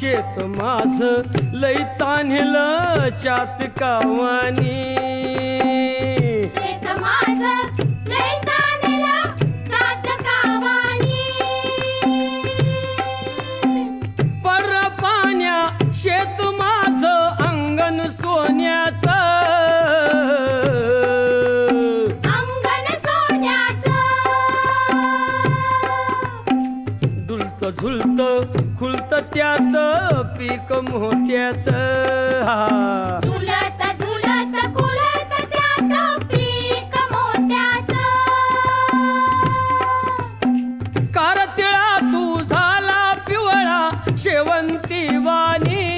शेत माझ लय ताणलं चातकावानी पर पाण्या शेत माझ अंगण सोन्याचं. झुलत झुलत खुलत त्यात पीक मोत्याच. कार तिळा तू झाला पिवळा शेवंती वाणी